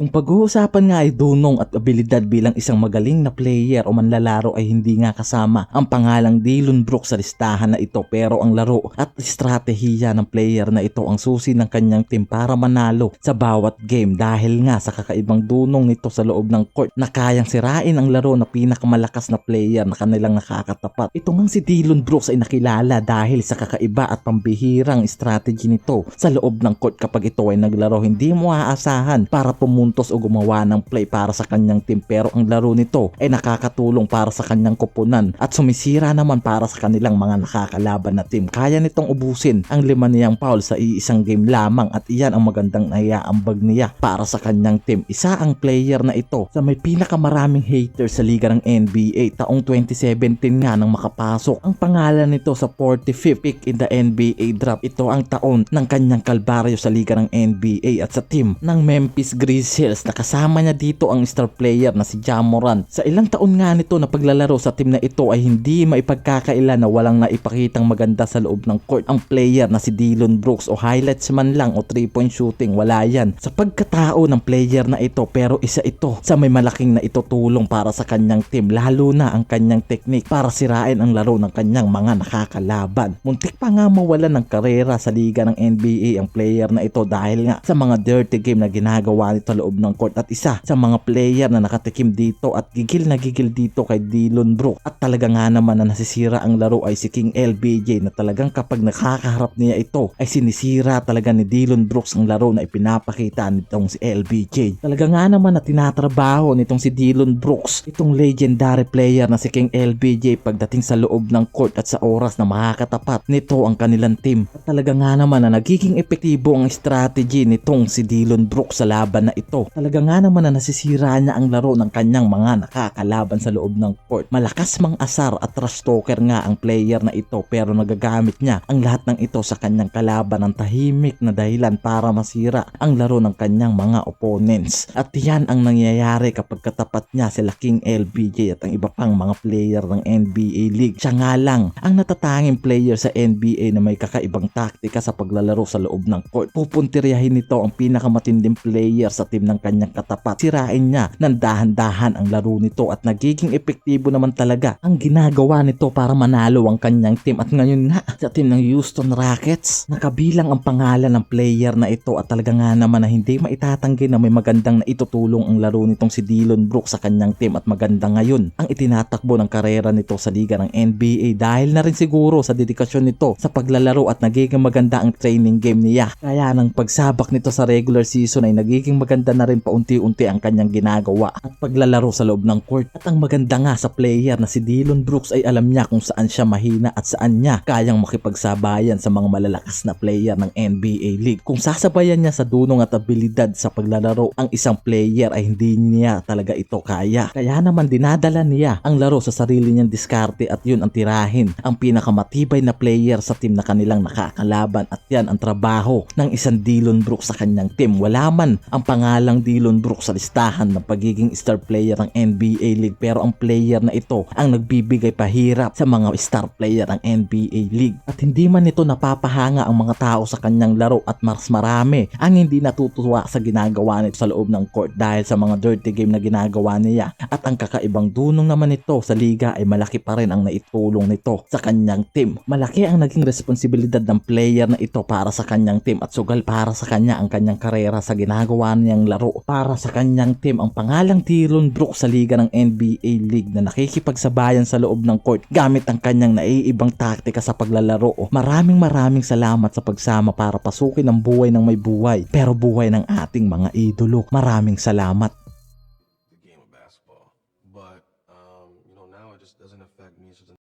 Kung pag-uusapan nga ay dunong at abilidad bilang isang magaling na player o manlalaro ay hindi nga kasama ang pangalang Dylan Brooks sa listahan na ito pero ang laro at estratehiya ng player na ito ang susi ng kanyang team para manalo sa bawat game dahil nga sa kakaibang dunong nito sa loob ng court na kayang sirain ang laro na pinakamalakas na player na kanilang nakakatapat. Ito ngang si Dylan Brooks ay nakilala dahil sa kakaiba at pambihirang strategy nito sa loob ng court kapag ito ay naglaro hindi mo aasahan para pumuntos o gumawa ng play para sa kanyang team pero ang laro nito ay nakakatulong para sa kanyang kupunan at sumisira naman para sa kanilang mga nakakalaban na team. Kaya nitong ubusin ang lima niyang foul sa iisang game lamang at iyan ang magandang naiaambag niya para sa kanyang team. Isa ang player na ito sa may pinakamaraming haters sa liga ng NBA taong 2017 nga nang makapasok. Ang pangalan nito sa 45th pick in the NBA draft. Ito ang taon ng kanyang kalbaryo sa liga ng NBA at sa team ng Memphis Grizzlies. Nakasama niya dito ang star player na si Jamoran. Sa ilang taon nga nito na paglalaro sa team na ito ay hindi maipagkakaila na walang naipakitang maganda sa loob ng court. Ang player na si Dylan Brooks o highlights man lang o 3 point shooting wala yan. Sa pagkatao ng player na ito pero isa ito sa may malaking na itutulong para sa kanyang team lalo na ang kanyang technique para sirain ang laro ng kanyang mga nakakalaban. Muntik pa nga mawalan ng karera sa liga ng NBA ang player na ito dahil nga sa mga dirty game na ginagawa nito loob ng court at isa sa mga player na nakatikim dito at gigil na gigil dito kay Dylan Brooks at talaga nga naman na nasisira ang laro ay si King LBJ na talagang kapag nakakaharap niya ito ay sinisira talaga ni Dylan Brooks ang laro na ipinapakita nitong si LBJ. Talaga nga naman na tinatrabaho nitong si Dylan Brooks itong legendary player na si King LBJ pagdating sa loob ng court at sa oras na makakatapat nito ang kanilang team. At talaga nga naman na nagiging epektibo ang strategy nitong si Dylan Brooks sa laban na ito. Talaga nga naman na nasisira niya ang laro ng kanyang mga nakakalaban sa loob ng court. Malakas mang asar at trash talker nga ang player na ito pero nagagamit niya ang lahat ng ito sa kanyang kalaban ng tahimik na dahilan para masira ang laro ng kanyang mga opponents. At yan ang nangyayari kapag katapat niya sila King LBJ at ang iba pang mga player ng NBA League. Siya nga lang ang natatanging player sa NBA na may kakaibang taktika sa paglalaro sa loob ng court. Pupuntiryahin nito ang pinakamatinding player sa team ng kanyang katapat. Sirain niya ng dahan-dahan ang laro nito at nagiging epektibo naman talaga ang ginagawa nito para manalo ang kanyang team. At ngayon nga sa team ng Houston Rockets, nakabilang ang pangalan ng player na ito at talaga nga naman na hindi maitatanggi na may magandang na itutulong ang laro nitong si Dylan Brooks sa kanyang team at maganda ngayon ang itinatakbo ng karera nito sa liga ng NBA dahil na rin siguro sa dedikasyon nito sa paglalaro at nagiging maganda ang training game niya. Kaya ng pagsabak nito sa regular season ay nagiging maganda na rin paunti-unti ang kanyang ginagawa at paglalaro sa loob ng court. At ang maganda nga sa player na si Dylan Brooks ay alam niya kung saan siya mahina at saan niya kayang makipagsabayan sa mga malalakas na player ng NBA League. Kung sasabayan niya sa dunong at abilidad sa paglalaro ang isang player ay hindi niya talaga ito kaya. Kaya naman dinadala niya ang laro sa sarili niyang diskarte at yun ang tirahin ang pinakamatibay na player sa team na kanilang nakakalaban at yan ang trabaho ng isang Dylan Brooks sa kanyang team. Wala man ang pangalang Dylan Brooks sa listahan ng pagiging star player ng NBA League pero ang player na ito ang nagbibigay pahirap sa mga star player ng NBA League. At hindi man ito napapahanga ang mga tao sa kanyang laro at mas marami ang hindi natutuwa sa ginagawa nito sa loob ng court dahil sa mga dirty game na ginagawa niya. At ang kakaibang dunong naman nito sa liga ay malaki pa rin ang naitulong nito sa kanyang team. Malaki ang naging responsibilidad ng player na ito para sa kanyang team at sugal para sa kanya ang kanyang karera sa ginagawa niyang laro para sa kanyang team ang pangalang Dylan Brooks sa liga ng NBA League na nakikipagsabayan sa loob ng court gamit ang kanyang naiibang taktika sa paglalaro. Maraming maraming salamat sa pagsama para pasukin ang buhay ng may buhay pero buhay ng ating mga idolo. Maraming salamat.